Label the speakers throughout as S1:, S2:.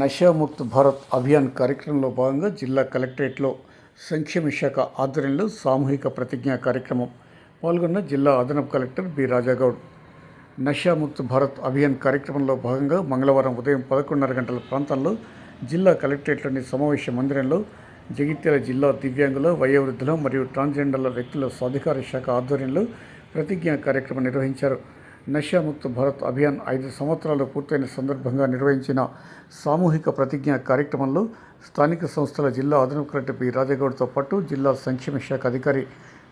S1: నషాముక్త్ భారత్ అభియాన్ కార్యక్రమంలో భాగంగా జిల్లా కలెక్టరేట్లో సంక్షేమ శాఖ ఆధ్వర్యంలో సామూహిక ప్రతిజ్ఞా కార్యక్రమం పాల్గొన్న జిల్లా అదనపు కలెక్టర్ బి. రాజాగౌడ్. నషాముక్త్ భారత్ అభియాన్ కార్యక్రమంలో భాగంగా మంగళవారం ఉదయం పదకొండున్నర గంటల ప్రాంతంలో జిల్లా కలెక్టరేట్లోని సమావేశ మందిరంలో జగిత్యాల జిల్లా దివ్యాంగుల వయోవృద్ధుల మరియు ట్రాన్స్జెండర్ల వ్యక్తుల సాధికార శాఖ ఆధ్వర్యంలో ప్రతిజ్ఞా కార్యక్రమం నిర్వహించారు. నషాముక్త భారత్ అభియాన్ ఐదు సంవత్సరాలు పూర్తయిన సందర్భంగా నిర్వహించిన సామూహిక ప్రతిజ్ఞ కార్యక్రమంలో స్థానిక సంస్థల జిల్లా అదనపు కలెక్టర్ పి రాజగౌడ్తో పాటు జిల్లా సంక్షేమ శాఖ అధికారి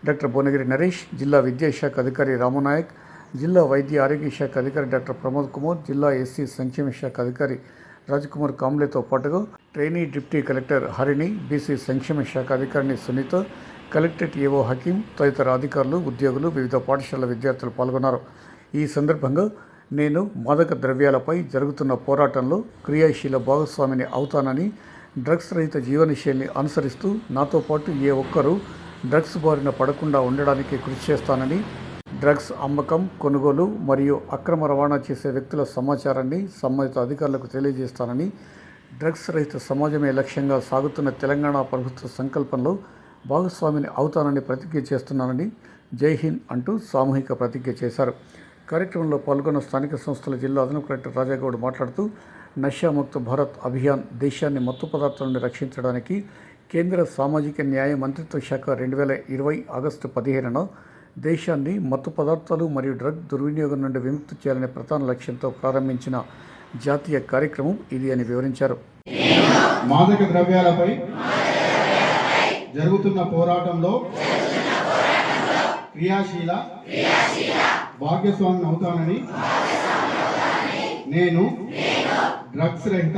S1: డాక్టర్ భువనగిరి నరేష్ జిల్లా విద్యాశాఖ అధికారి రామనాయక్ జిల్లా వైద్య ఆరోగ్య శాఖ అధికారి డాక్టర్ ప్రమోద్ కుమార్ జిల్లా ఎస్సీ సంక్షేమ శాఖ అధికారి రాజ్కుమార్ కాంబ్లేతో పాటుగా trainee deputy collector Harini BC సంక్షేమ శాఖ అధికారిని సునీత కలెక్టరేట్ ఏవో హకీం తదితర అధికారులు ఉద్యోగులు వివిధ పాఠశాల విద్యార్థులు పాల్గొన్నారు. ఈ సందర్భంగా నేను మాదక ద్రవ్యాలపై జరుగుతున్న పోరాటంలో క్రియాశీల భాగస్వామిని అవుతానని డ్రగ్స్ రహిత జీవనశైలిని అనుసరిస్తూ నాతో పాటు ఏ ఒక్కరూ డ్రగ్స్ బారిన పడకుండా ఉండడానికి కృషి చేస్తానని డ్రగ్స్ అమ్మకం కొనుగోలు మరియు అక్రమ రవాణా చేసే వ్యక్తుల సమాచారాన్ని సంబంధిత అధికారులకు తెలియజేస్తానని డ్రగ్స్ రహిత సమాజమే లక్ష్యంగా సాగుతున్న తెలంగాణ ప్రభుత్వ సంకల్పంలో భాగస్వామిని అవుతానని ప్రతిజ్ఞ చేస్తున్నానని జై హింద్ అంటూ సామూహిక ప్రతిజ్ఞ చేశారు. కార్యక్రమంలో పాల్గొన్న స్థానిక సంస్థల జిల్లా అదనపు కలెక్టర్ రాజాగౌడ్ మాట్లాడుతూ నష్యాముక్త భారత్ అభియాన్ దేశాన్ని మత్తు పదార్థాల నుండి రక్షించడానికి కేంద్ర సామాజిక న్యాయ మంత్రిత్వ శాఖ రెండు వేల ఇరవై ఆగస్టు పదిహేనున దేశాన్ని మత్తు పదార్థాలు మరియు డ్రగ్ దుర్వినియోగం నుండి విముక్తి చేయాలనే ప్రధాన లక్ష్యంతో ప్రారంభించిన జాతీయ కార్యక్రమం ఇది అని వివరించారు.
S2: మాదక ద్రవ్యాలపై జరుగుతున్న పోరాటంలో క్రియాశీల భాగ్యస్వామిని అవుతానని నేను డ్రగ్స్ రహిత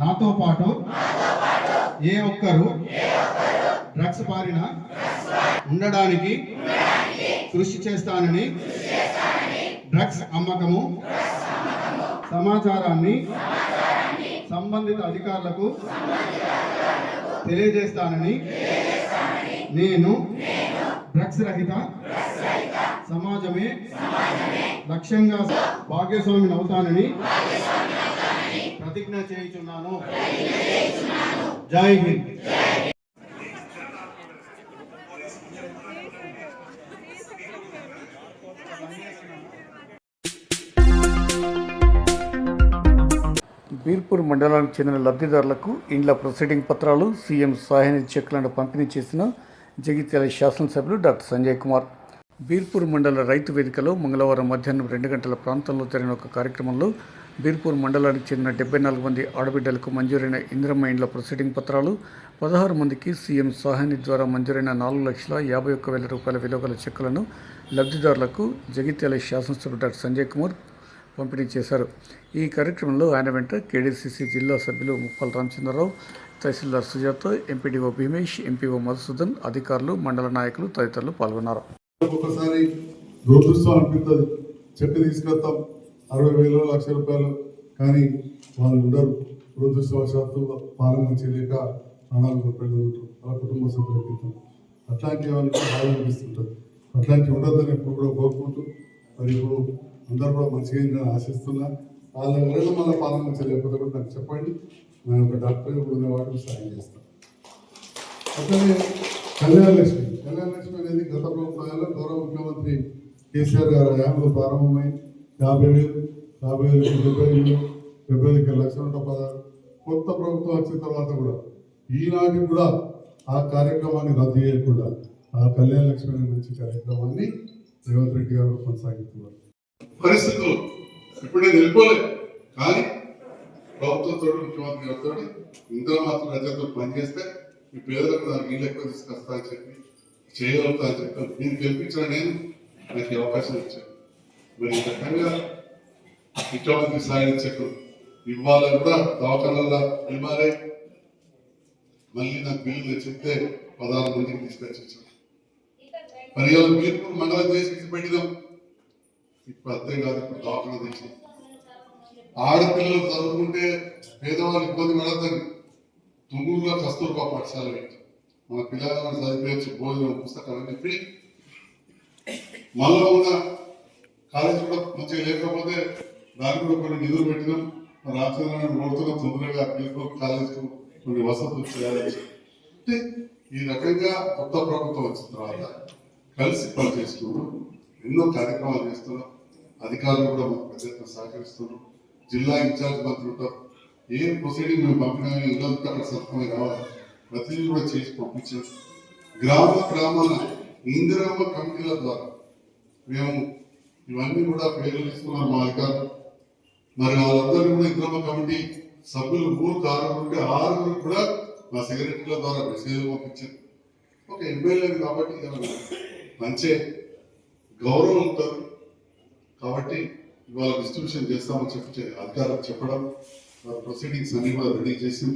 S2: నాతో పాటు ఏ ఒక్కరు డ్రగ్స్ బారిన ఉండడానికి కృషి చేస్తానని డ్రగ్స్ అమ్మకము సమాచారాన్ని సంబంధిత అధికారులకు తెలియజేస్తానని నేను డ్రగ్స్ రహిత సమాజమే లక్ష్యంగా భాగ్యస్వామిని అవుతానని ప్రతిజ్ఞ చేయుచున్నాను. జై హింద్.
S1: బీర్పూర్ మండలానికి చెందిన లబ్ధిదారులకు ఇండ్ల ప్రొసీడింగ్ పత్రాలు సీఎం సహాయనిధి చెక్కులను పంపిణీ చేసిన జగిత్యాల శాసనసభ్యులు డాక్టర్ సంజయ్ కుమార్. బీర్పూర్ మండల రైతు వేదికలో మంగళవారం మధ్యాహ్నం రెండు గంటల ప్రాంతంలో జరిగిన ఒక కార్యక్రమంలో బీర్పూర్ మండలానికి చెందిన డెబ్బై నాలుగు మంది ఆడబిడ్డలకు మంజూరైన ఇందిరమ్మ ఇండ్ల ప్రొసీడింగ్ పత్రాలు పదహారు మందికి సీఎం సహాయనిధి ద్వారా మంజూరైన నాలుగు లక్షల యాభై ఒక్క వేల రూపాయల విలువగల చెక్కులను లబ్ధిదారులకు జగిత్యాల శాసనసభ్యులు డాక్టర్ సంజయ్ కుమార్ పంపిణీ చేశారు. ఈ కార్యక్రమంలో ఆయన వెంట కేడీసీసీ జిల్లా సభ్యులు ముప్పల రామచంద్రరావు తహసీల్దార్ సుజాత ఎంపీడీఓ భీమేష్ ఎంపీఓ మధుసూదన్ అధికారులు మండల నాయకులు తదితరులు పాల్గొన్నారు.
S3: ఒక్కొక్కసారి దురదృష్టం అనిపిస్తుంది చెట్టు తీసుకొస్తాం అరవై వేలు లక్ష రూపాయలు. కానీ వాళ్ళు ఉండరు. దురదృష్టవశాత్తు పాలన చేయలేక లేక ప్రాణాలు కోల్పోయారు వాళ్ళ కుటుంబ సభ్యులు అట్లాంటి వాళ్ళకి బాధ అనిపిస్తుంటుంది అట్లాంటి ఉండొద్దని ఎప్పుడు కూడా కోరుకుంటూ మరి ఇప్పుడు అందరూ కూడా మంచిగా ఆశిస్తున్నా. వాళ్ళ వల్ల మళ్ళీ పాలన చేయలేకపోతే కూడా నాకు చెప్పండి. మనం ఒక డాక్టర్ ఉన్న సాయం చేస్తాం. అట్లనే కళ్యాణ లక్ష్మి. కళ్యాణ లక్ష్మి అనేది గత ప్రభుత్వాల్లో గౌరవ ముఖ్యమంత్రి కేసీఆర్ గారు హయాంలో ప్రారంభమై యాభై వేలు యాభై వేలు డెబ్బై వేలు డెబ్బై ఐదు లక్షల పదహారు కొత్త ప్రభుత్వం వచ్చిన తర్వాత కూడా ఈనాటి కూడా ఆ కార్యక్రమాన్ని రద్దు చేయకుండా ఆ కళ్యాణ లక్ష్మి అనే మంచి కార్యక్రమాన్ని రేవంత్ రెడ్డి గారు కొనసాగిస్తున్నారు.
S4: పరిస్థితులు ఇప్పుడే నేను కానీ ప్రభుత్వంతో ముఖ్యమంత్రి గారితో ఇందులో మాత్రం ప్రజలతో పనిచేస్తే ఈ పేదలకు నాకు నీళ్ళు ఎక్కువ తీసుకొస్తా అని చెప్పి చేయగలుగుతా అని చెప్పి నేను గెలిపించిన నేను నాకు ఈ అవకాశం ఇచ్చాను. మరి ఈ రకంగా ముఖ్యమంత్రి సాధించకు ఇవ్వాలని ఇవాళ కూడా దవాఖానల్లో ఇవ్వాలి మళ్ళీ నాకు బిల్లు తెచ్చితే పదహారు మందికి తీసుకొచ్చి ఇచ్చాను మరి మీరు మండలం చేసి పెట్టినాం. ఇప్పుడు అర్థం కాదు ఇప్పుడు దవాఖాన తెచ్చి ఆడపిల్లలు చదువుకుంటే పేదవాళ్ళు ఇబ్బంది పడద్దని తుమ్మూరుగా కస్తూర్బా పాఠశాల పెట్టి. మన పిల్లలను చదివించు భోజనం పుస్తకం అని చెప్పి మళ్ళా ఉన్న కాలేజ్ కూడా మంచిగా లేకపోతే దానికి కూడా కొన్ని నిధులు పెట్టినాం.
S3: రామచంద్ర కోరుతున్న తొందరగా పిల్లలు కాలేజీకు కొన్ని వసతులు చేయాలని అంటే ఈ రకంగా కొత్త ప్రభుత్వం వచ్చిన తర్వాత కలిసి పనిచేస్తున్నాం. ఎన్నో కార్యక్రమాలు చేస్తున్నాం. అధికారులు కూడా మనకు పెద్ద సహకరిస్తున్నాం జిల్లా ఇన్ఛార్జ్ మంత్రి ఉంటారు. ఏ ప్రొసీడింగ్ మేము పంపినా ఇళ్ళంతా అక్కడ సత్వమే కావాలి ప్రతిదీ కూడా చేసి పంపించాం గ్రామ గ్రామాల ఇందిరమ్మ కమిటీల ద్వారా మేము ఇవన్నీ కూడా పేర్లు తీసుకున్నాం మా అధికారులు. మరి వాళ్ళందరూ కూడా ఇంద్రమ్మ కమిటీ సభ్యులు మూడు ఆరుగురు ఆరుగురు కూడా మా సెక్రటరీల ద్వారా మెసేజ్ పంపించారు. ఒక ఎమ్మెల్యే కాబట్టి మంచి గౌరవం ఉంటుంది. కాబట్టి ఇవాళ డిస్ట్రిబ్యూషన్ చేస్తామని చెప్పి అధికారులకు చెప్పడం వారి ప్రొసీడింగ్స్ అన్ని కూడా రెడీ చేసి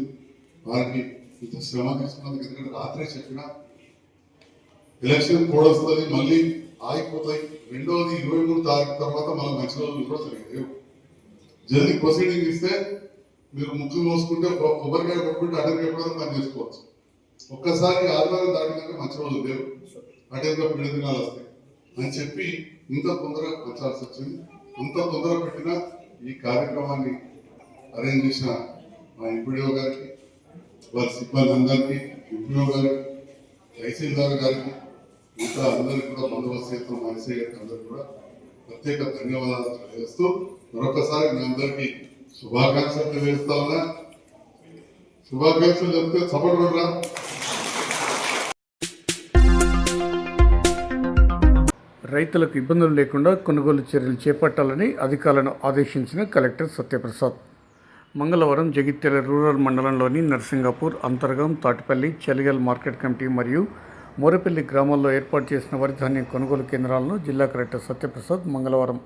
S3: వారికి ఇంత శ్రమ తీసుకున్నందుకు ఎందుకంటే రాత్రే చెప్పిన ఎలక్షన్ కోడ్ వస్తుంది మళ్ళీ ఆగిపోతాయి. రెండవది ఇరవై మూడు తారీఖు తర్వాత మనం మంచి రోజులు కూడా సరిగ్గా లేవు. జల్దీ ప్రొసీడింగ్ ఇస్తే మీరు ముక్కు మోసుకుంటే కొబ్బరికాయ కొట్టుకుంటే అటెండ్ ఎప్పుడైనా పని చేసుకోవచ్చు. ఒక్కసారి ఆదివారం దాటిందంటే మంచి రోజులు లేవు. అటెండ్ రెండు దినాలు వస్తాయి. అని చెప్పి ఇంత తొందరగా పంచాల్సి వచ్చింది. అంత తొందర పెట్టిన ఈ కార్యక్రమాన్ని అరేంజ్ చేసిన మా ఎంపీడీఓ గారికి వారి సిబ్బంది అందరికీ ఎంపీఓ గారికి తహసీల్దార్ గారికి ఇంకా అందరికీ కూడా బందోబస్తు చేస్తున్న మా గారికి అందరికీ కూడా ప్రత్యేక ధన్యవాదాలు తెలియజేస్తూ మరొకసారి మీ అందరికీ శుభాకాంక్షలు తెలియజేస్తా ఉన్నా. శుభాకాంక్షలు చెప్తే సపోర్ట్
S1: రైతులకు ఇబ్బందులు లేకుండా కొనుగోలు చర్యలు చేపట్టాలని అధికారులను ఆదేశించిన కలెక్టర్ సత్యప్రసాద్. మంగళవారం జగిత్యాల రూరల్ మండలంలోని నర్సింగాపూర్ అంతర్గం తాటిపల్లి చలిగల్ మార్కెట్ కమిటీ మరియు మోరపల్లి గ్రామాల్లో ఏర్పాటు చేసిన వరిధాన్యం కొనుగోలు కేంద్రాలను జిల్లా కలెక్టర్ సత్యప్రసాద్ మంగళవారం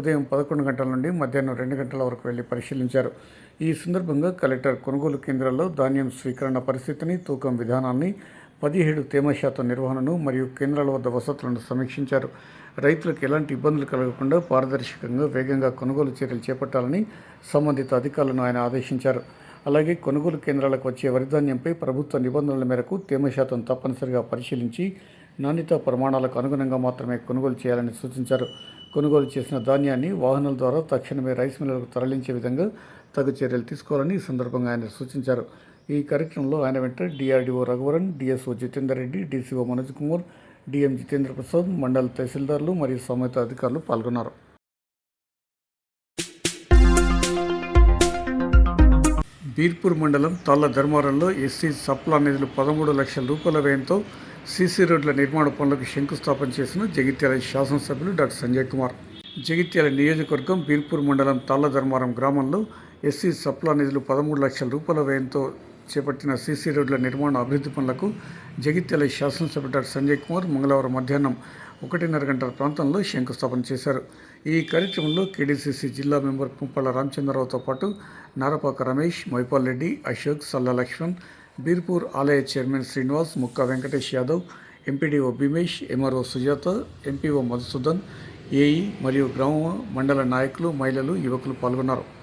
S1: ఉదయం పదకొండు గంటల నుండి మధ్యాహ్నం రెండు గంటల వరకు వెళ్ళి పరిశీలించారు. ఈ సందర్భంగా కలెక్టర్ కొనుగోలు కేంద్రాల్లో ధాన్యం స్వీకరణ పరిస్థితిని తూకం విధానాన్ని పదిహేడు తేమ శాతం నిర్వహణను మరియు కేంద్రాల వద్ద వసతులను సమీక్షించారు. రైతులకు ఎలాంటి ఇబ్బందులు కలగకుండా పారదర్శకంగా వేగంగా కొనుగోలు చర్యలు చేపట్టాలని సంబంధిత అధికారులను ఆయన ఆదేశించారు. అలాగే కొనుగోలు కేంద్రాలకు వచ్చే వరిధాన్యంపై ప్రభుత్వ నిబంధనల మేరకు తేమ శాతం తప్పనిసరిగా పరిశీలించి నాణ్యత ప్రమాణాలకు అనుగుణంగా మాత్రమే కొనుగోలు చేయాలని సూచించారు. కొనుగోలు చేసిన ధాన్యాన్ని వాహనాల ద్వారా తక్షణమే రైస్ మిల్లులకు తరలించే విధంగా తగు చర్యలు తీసుకోవాలని ఈ సందర్భంగా ఆయన సూచించారు. ఈ కార్యక్రమంలో ఆయన వెంట DRDO Raghuvaran DSO Jitender Reddy DCO Manoj Kumar DM Jitendra Prasad మండల తహసీల్దార్లు మరియు సంబంధిత అధికారులు పాల్గొన్నారు. బీర్పూర్ మండలం తాళ్ళ ధర్మారంలో ఎస్సీ సప్లా నిధులు పదమూడు లక్షల రూపాయల వ్యయంతో సీసీ రోడ్ల నిర్మాణ పనులకు శంకుస్థాపన చేసిన జగిత్యాల శాసనసభ్యులు డాక్టర్ సంజయ్ కుమార్. జగిత్యాల నియోజకవర్గం బీర్పూర్ మండలం తాళ్ళ ధర్మారం గ్రామంలో ఎస్సీ సప్లా నిధులు పదమూడు లక్షల రూపాయల వ్యయంతో చేపట్టిన సీసీ రోడ్ల నిర్మాణ అభివృద్ధి పనులకు జగిత్యాల శాసనసభ్యుడు సంజయ్ కుమార్ మంగళవారం మధ్యాహ్నం ఒకటిన్నర గంటల ప్రాంతంలో శంకుస్థాపన చేశారు. ఈ కార్యక్రమంలో కేడీసీసీ జిల్లా మెంబర్ పుంపళ్ళ రామచంద్రరావుతో పాటు నారపాక రమేష్ మైపాల్ రెడ్డి అశోక్ సల్లా లక్ష్మణ్ బీర్పూర్ ఆలయ chairman Srinivas Mukka Venkatesh Yadav MPDO Bheemesh MRO Sujatha MPO Madhusudan AE మరియు గ్రామ మండల నాయకులు మహిళలు యువకులు పాల్గొన్నారు.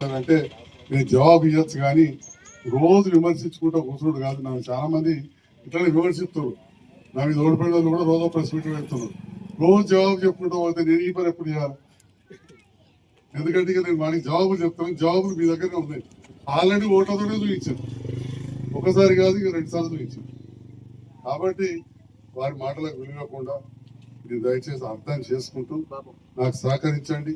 S5: అంటే నేను జవాబు ఇవ్వచ్చు కానీ రోజు విమర్శించుకుంటూ కూర్చున్నాడు కాదు. నాకు చాలా మంది ఇట్లనే విమర్శిస్తున్నారు నా మీద ఓడిపోయిన వాళ్ళు కూడా రోజు ప్రెస్ మీట్ పెడుతున్నారు. రోజు జవాబు చెప్పుకుంటూ పోతే నేను ఈ పని ఎప్పుడు చేయాలి? ఎందుకంటే ఇక నేను వాడికి జవాబులు చెప్తాను. జవాబులు మీ దగ్గరనే ఉన్నాయి. ఆల్రెడీ ఓటర్తోనే చూపించారు ఒకసారి కాదు ఇక రెండుసార్లు చూపించారు కాబట్టి వారి మాటలకు విలువకుండా మీరు దయచేసి అర్థం చేసుకుంటూ నాకు సహకరించండి.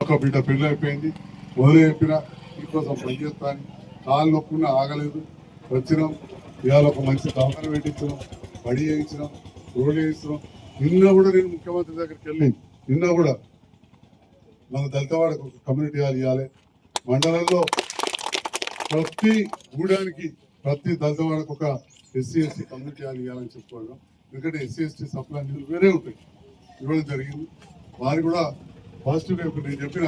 S5: ఒక బిడ్డ పెళ్ళి అయిపోయింది. మొదలు చెప్పినా మీకోసం పనిచేస్తాను
S3: కాలు నొప్పున్నా ఆగలేదు. వచ్చినాం. ఇవాళ ఒక మంచి దవాఖాన పెట్టించడం బడి చేయించినాం. రోడ్లు వేయించడం నిన్న కూడా నేను ముఖ్యమంత్రి దగ్గరికి వెళ్ళి నిన్న కూడా మన దళితవాడకు కమ్యూనిటీ హాల్ ఇవ్వాలి. మండలంలో ప్రతి గూడానికి ప్రతి దళితవాడకు ఒక ఎస్సీ ఎస్టీ కమ్యూనిటీ అని ఇవ్వాలని చెప్పుకోవడం. ఎందుకంటే ఎస్సీ ఎస్టీ సప్లై నిధులు వేరే ఉంటాయి. ఇవ్వడం జరిగింది. వారు కూడా పాజిటివ్ ఇప్పుడు నేను చెప్పిన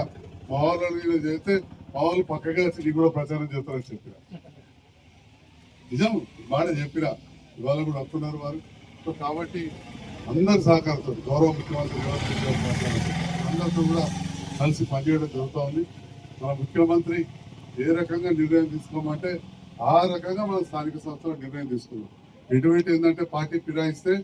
S3: మా వాళ్ళని చేస్తే మా వాళ్ళు పక్కగా వచ్చి కూడా ప్రచారం చేస్తారని చెప్పిన. నిజం బాగా చెప్పిన. ఇవాళ కూడా వస్తున్నారు వారు. కాబట్టి అందరి సహకారంతో గౌరవ ముఖ్యమంత్రి అందరితో కూడా కలిసి పనిచేయడం జరుగుతూ ఉంది. మన ముఖ్యమంత్రి ఏ రకంగా నిర్ణయం తీసుకోమంటే ఆ రకంగా మన స్థానిక సంస్థలు నిర్ణయం తీసుకున్నాం ఎటువంటి ఏంటంటే పార్టీ ఫిరాయిస్తే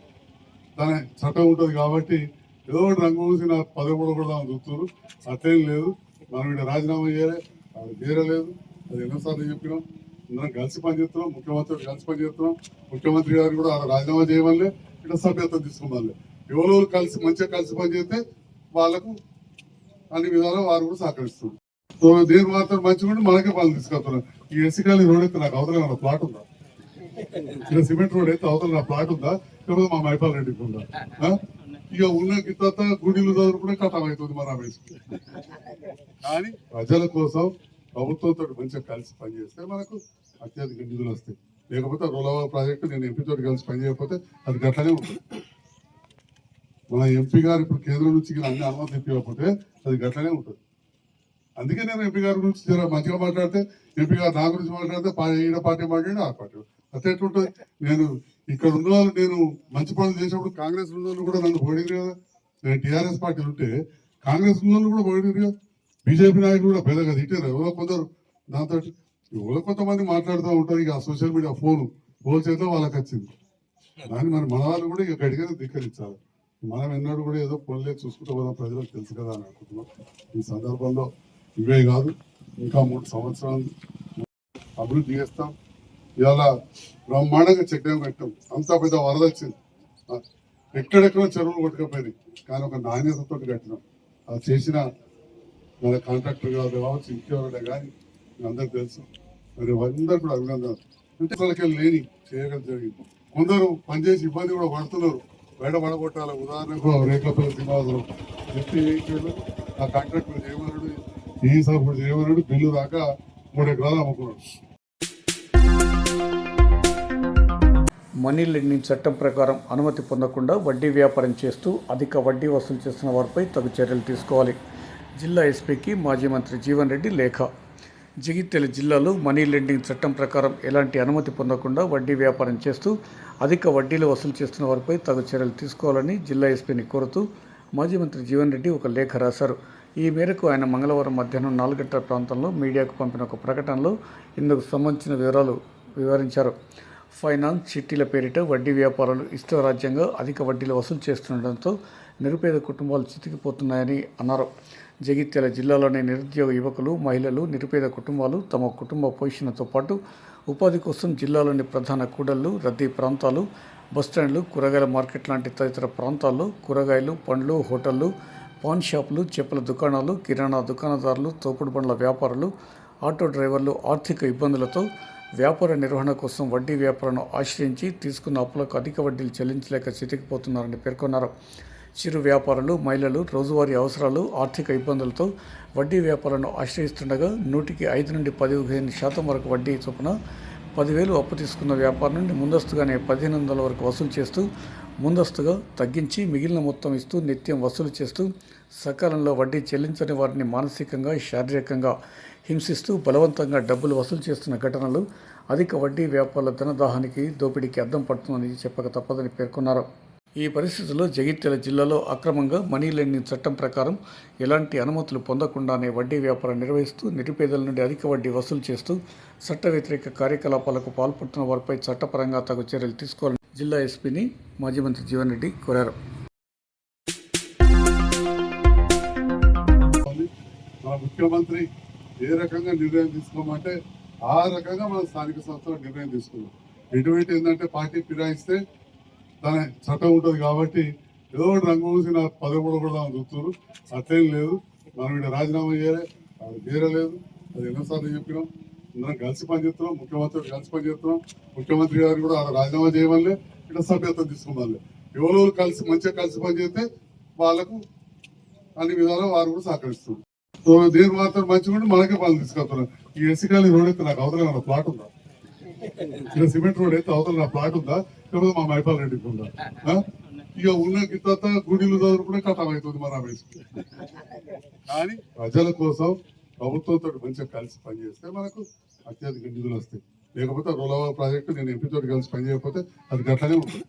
S3: తన చట్టం ఉంటుంది కాబట్టి ఏదో రంగు పూసి నా పదమూడు కూడా చూస్తున్నారు. అట్లేం లేదు. మనం ఇక్కడ రాజీనామా చేయాలి. అది తీరలేదు అది ఎన్నోసార్లు చెప్పినాం. అందరం కలిసి పనిచేస్తున్నాం. ముఖ్యమంత్రి కలిసి పనిచేస్తున్నాం. ముఖ్యమంత్రి గారు కూడా రాజీనామా చేయమని ఇక్కడ సభ్యత్వం తీసుకోవాలి ఎవరో కలిసి మంచిగా కలిసి పనిచేస్తే వాళ్ళకు అన్ని విధాలు వారు కూడా సహకరిస్తున్నారు. దేని మాత్రం మంచిగా ఉంటే మనకే పనులు తీసుకెళ్తున్నారు ఈ ఎసికాలి రోడ్ అయితే నాకు అవతల నా ప్లాట్ ఉందా? ఇలా సిమెంట్ రోడ్ అయితే అవతల నా ప్లాట్ ఉందా? లేకపోతే మా మైపాల్ రెడ్డికి ఉందా? ఇక ఉన్న గిత్త గుడిలు చదువుకుంటే కథం అవుతుంది మన రమేష్. కానీ ప్రజల కోసం ప్రభుత్వంతో మంచిగా కలిసి పనిచేస్తే మనకు అత్యధిక నిధులు వస్తాయి. లేకపోతే రోలవ ప్రాజెక్టు నేను ఎంపీతో కలిసి పనిచేయకపోతే అది గట్లనే ఉంటుంది. మన ఎంపీ గారు ఇప్పుడు కేంద్రం నుంచి అన్ని అనుమతి ఇవ్వకపోతే అది గట్లనే ఉంటుంది. అందుకే నేను ఎంపీ గారి గురించి జర మంచిగా మాట్లాడితే ఎంపీ గారు నా గురించి మాట్లాడితే పా- ఈడ పార్టీ మాట్లాడి ఆ పార్టీ. అట్లా ఎట్లుంటుంది? నేను ఇక్కడ ఉన్న వాళ్ళు నేను మంచి పనులు చేసినప్పుడు కాంగ్రెస్ ఉన్న వాళ్ళు కూడా నన్ను పొగిడారు కదా. నేను టీఆర్ఎస్ పార్టీలు ఉంటే కాంగ్రెస్ ఉన్న వాళ్ళు కూడా పొగిడారు కదా. బీజేపీ నాయకులు కూడా పెద్దగా తిట్టారు. ఎవరో కొందరు దాంతో ఎవరో కొంతమంది మాట్లాడుతూ ఉంటారు. ఇక సోషల్ మీడియా ఫోన్ ఫోన్ చేతిలో వాళ్ళకి వచ్చింది. దాన్ని మరి మన వాళ్ళు కూడా ఇక గట్టిగా ధిక్కరించాలి. మనం ఎన్నడూ కూడా ఏదో పనులే చూసుకుంటూ పోదాం. ప్రజలకు తెలుసు కదా అని అనుకుంటున్నాం. ఈ సందర్భంలో ఇవే కాదు ఇంకా మూడు సంవత్సరాలు అభివృద్ధి చేస్తాం. ఇవాళ బ్రహ్మాండంగా చెక్ పెట్టాం. అంత పెద్ద వరద వచ్చింది ఎక్కడెక్కడో చెరువులు కొట్టుకపోయింది కానీ ఒక నాణ్యతతో కట్టినాం. అది చేసిన మన కాంట్రాక్టర్ కాదు కావచ్చు ఇంకెవరైనా కానీ అందరు అందరికి తెలుసు. మరి అందరు కూడా అభినందనలు. అంటే అసలుకి లేని చేయడం జరిగింది. కొందరు పనిచేసి ఇబ్బంది కూడా పడుతున్నారు. బయట పడగొట్టాలి ఉదాహరణకు రేట్లపల్లి శ్రీనివాసరావు. చెప్పి ఆ కాంట్రాక్టర్ చేయమన్నాడు ఈ సభ్యుడు చేయమన్నాడు బిల్లు దాకా మూడు ఎకరాలు అమ్ముకున్నాడు.
S1: మనీ లెండింగ్ చట్టం ప్రకారం అనుమతి పొందకుండా వడ్డీ వ్యాపారం చేస్తూ అధిక వడ్డీ వసూలు చేస్తున్న వారిపై తగు చర్యలు తీసుకోవాలి. జిల్లా ఎస్పీకి మాజీ మంత్రి జీవన్ రెడ్డి లేఖ. జగిత్యాల జిల్లాలో మనీ లెండింగ్ చట్టం ప్రకారం ఎలాంటి అనుమతి పొందకుండా వడ్డీ వ్యాపారం చేస్తూ అధిక వడ్డీలు వసూలు చేస్తున్న వారిపై తగు చర్యలు తీసుకోవాలని జిల్లా ఎస్పీని కోరుతూ మాజీ మంత్రి జీవన్ రెడ్డి ఒక లేఖ రాశారు. ఈ మేరకు ఆయన మంగళవారం మధ్యాహ్నం నాలుగు గంటల ప్రాంతంలో మీడియాకు పంపిన ఒక ప్రకటనలో ఇందుకు సంబంధించిన వివరాలు వివరించారు. ఫైనాన్స్ చిట్టీల పేరిట వడ్డీ వ్యాపారాలు ఇష్టరాజ్యంగా అధిక వడ్డీలు వసూలు చేస్తుండటంతో నిరుపేద కుటుంబాలు చితికిపోతున్నాయని అన్నారు. జగిత్యాల జిల్లాలోని నిరుద్యోగ యువకులు మహిళలు నిరుపేద కుటుంబాలు తమ కుటుంబ పోషణతో పాటు ఉపాధి కోసం జిల్లాలోని ప్రధాన కూడళ్ళు రద్దీ ప్రాంతాలు బస్టాండ్లు కూరగాయల మార్కెట్ లాంటి తదితర ప్రాంతాల్లో కూరగాయలు పండ్లు హోటళ్ళు పాన్ షాపులు చెప్పుల దుకాణాలు కిరాణా దుకాణదారులు తోపుడు బండ్ల వ్యాపారులు ఆటో డ్రైవర్లు ఆర్థిక ఇబ్బందులతో వ్యాపార నిర్వహణ కోసం వడ్డీ వ్యాపారాన్ని ఆశ్రయించి తీసుకున్న అప్పులకు అధిక వడ్డీలు చెల్లించలేక చితికిపోతున్నారని పేర్కొన్నారు. చిరు వ్యాపారులు మహిళలు రోజువారీ అవసరాలు ఆర్థిక ఇబ్బందులతో వడ్డీ వ్యాపారాలను ఆశ్రయిస్తుండగా నూటికి ఐదు నుండి పదిహేను శాతం వరకు వడ్డీ చొప్పున పదివేలు అప్పు తీసుకున్న వ్యాపారం నుండి ముందస్తుగానే పదిహేను వందల వరకు వసూలు చేస్తూ ముందస్తుగా తగ్గించి మిగిలిన మొత్తం ఇస్తూ నిత్యం వసూలు చేస్తూ సకాలంలో వడ్డీ చెల్లించని వారిని మానసికంగా శారీరకంగా హింసిస్తూ బలవంతంగా డబ్బులు వసూలు చేస్తున్న ఘటనలు అధిక వడ్డీ వ్యాపారుల ధనదాహానికి దోపిడీకి అద్దం పడుతుందని చెప్పక తప్పదని పేర్కొన్నారు. ఈ పరిస్థితుల్లో జగిత్యాల జిల్లాలో అక్రమంగా మనీ లెండింగ్ చట్టం ప్రకారం ఎలాంటి అనుమతులు పొందకుండానే వడ్డీ వ్యాపారం నిర్వహిస్తూ నిరుపేదల నుండి అధిక వడ్డీ వసూలు చేస్తూ చట్ట వ్యతిరేక కార్యకలాపాలకు పాల్పడుతున్న వారిపై చట్టపరంగా తగు చర్యలు తీసుకోవాలని జిల్లా ఎస్పీని మాజీ మంత్రి జీవన్ రెడ్డి కోరారు.
S3: మన ముఖ్యమంత్రి ఏ రకంగా నిర్ణయం తీసుకోమంటే ఆ రకంగా మన స్థానిక సంస్థలు నిర్ణయం తీసుకున్నాం ఎటువంటి ఏంటంటే పార్టీ ఫిరాయిస్తే తన చట్టం ఉంటుంది కాబట్టి ఏదో ఒకటి రంగు పూసి నా పదమూడు కూడా చూస్తున్నారు. అట్లేం లేదు. మనం ఇక్కడ రాజీనామా చేయలే. అది తీరలేదు అది ఎన్నోసార్లు చెప్పినాం. అందరం కలిసి పనిచేస్తున్నాం. ముఖ్యమంత్రి కలిసి పనిచేస్తున్నాం. ముఖ్యమంత్రి గారు కూడా అలా రాజీనామా చేయమని ఇట్లా సభ్యత్వం తీసుకోవాలి ఎవరెవరు కలిసి మంచిగా కలిసి పనిచేస్తే వాళ్ళకు అన్ని విధాలు వారు కూడా సహకరిస్తున్నారు. సో మాత్రం మంచిగా ఉంటే మనకే వాళ్ళు తీసుకెళ్తున్నారు ఈ ఎసికాలి రోడ్ అయితే నాకు అవతల ప్లాట్ ఉందా? ఇలా సిమెంట్ రోడ్ అయితే అవతల నా ప్లాట్ ఉందా? లేకపోతే మా మైపాల్ రెడ్డికి ఉందా? ఇక ఉన్న గిత్త గుడిలు చదువుకుంటే కథం అవుతుంది మన రమేష్. కానీ ప్రజల కోసం ప్రభుత్వంతో మంచిగా కలిసి పనిచేస్తే మనకు అత్యధిక నిధులు వస్తాయి. లేకపోతే రోలవర్ ప్రాజెక్టు నేను ఎంపీతో కలిసి పనిచేయకపోతే అది గట్లనే ఉంటుంది.